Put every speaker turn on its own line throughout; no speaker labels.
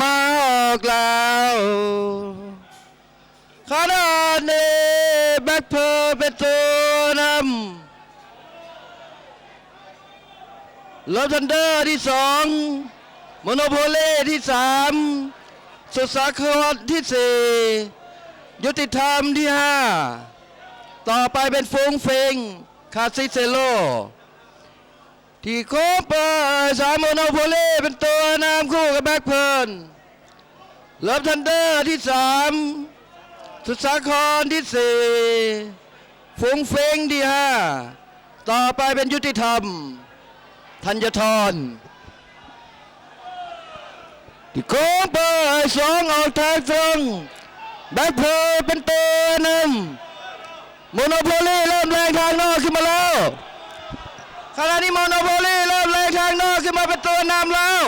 มาออกแล้วขณะนี้แบ็คเพอร์เป็นตัวนำลอทันเดอร์ที่สองมโนโพลีที่สามสุสาครที่สี่ยุติธรรมที่ห้าต่อไปเป็นฟงเฟงคาซิเซโล ที่โคเปอร์สามโมโนโพลีเป็นตัวนำคู่กับแบ็คเพิร์นเลิฟทันเดอร์ที่สามสุดสาครที่สี่ฟงเฟงที่ห้าต่อไปเป็นยุติธรรม ธัญทรที่โคเปอร์สองออกทางตรงแบ็คเพิร์นเป็นตัวนำโมโนโพลีเริ่มแรงทางนอกขึ้นมาแล้ว ขณะ นี้โมโนโพลีเริ่มเลยทางนอกขึ้นมาเป็นตัวนำแล้ว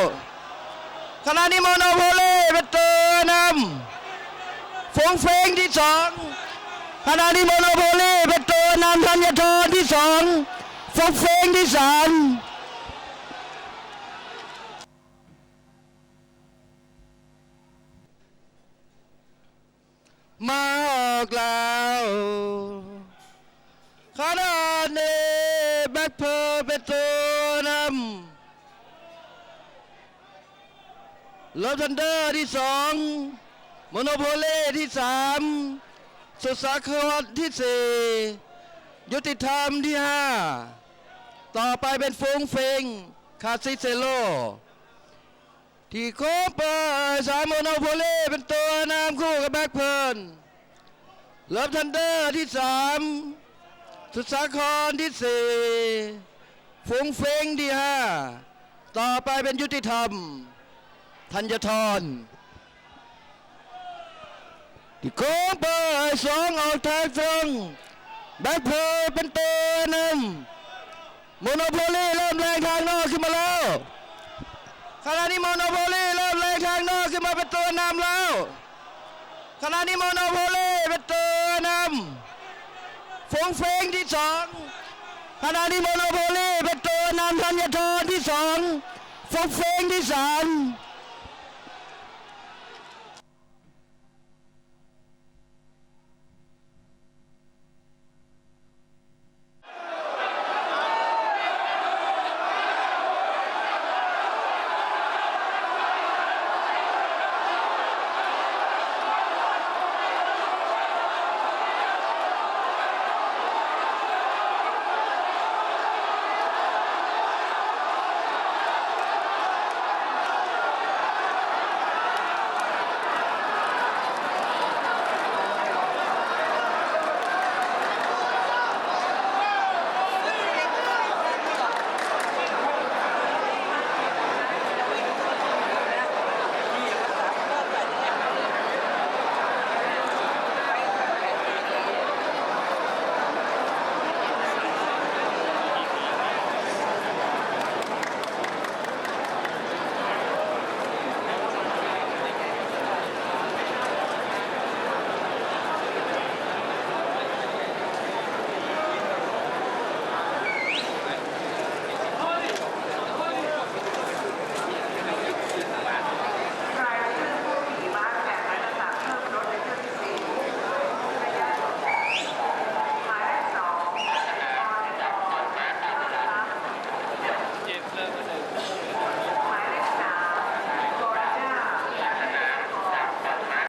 ขณะนี้โมโนโพลีเป็นตัวนำฟงเฟงที่สองขณะนี้โมโนโพลีเป็นตัวนำธัญทรที่สองฟงเฟงที่สามมาออกแล้วขณะนี้แบ็ค เป็นตัวนำลอทันเดอร์ที่สองโมโนโพลีที่สามสุสาครที่สี่ยุติธรรมที่ห้าต่อไปเป็นฟงเฟงคาซิเซโล ที่โคเปอร์สามโมโนโพลีเป็นตัวนำคู่กับแบ็คเพิร์นเลิฟทันเดอร์ที่สามสุสาครที่สี่ ฟงเฟงที่ห้าต่อไปเป็นยุติธรรม ธัญทรที่โค้งเบอร์สองออกทางตรงแบ็คเพอร์เป็นตัวนำโมโนโพลีเริ่มแรงทางนอกขึ้นมาแล้วขณะนี้โมโนโพลีเริ่มแรงทางนอกขึ้นมาเป็นตัวนำแล้วขณะนี้โมโนโพลีเป็นตัวนำฟงเฟงที่สอง ขณะนี้โมโนโพลีเป็นตัวนำธัญทรที่สองฟงเฟงที่สาม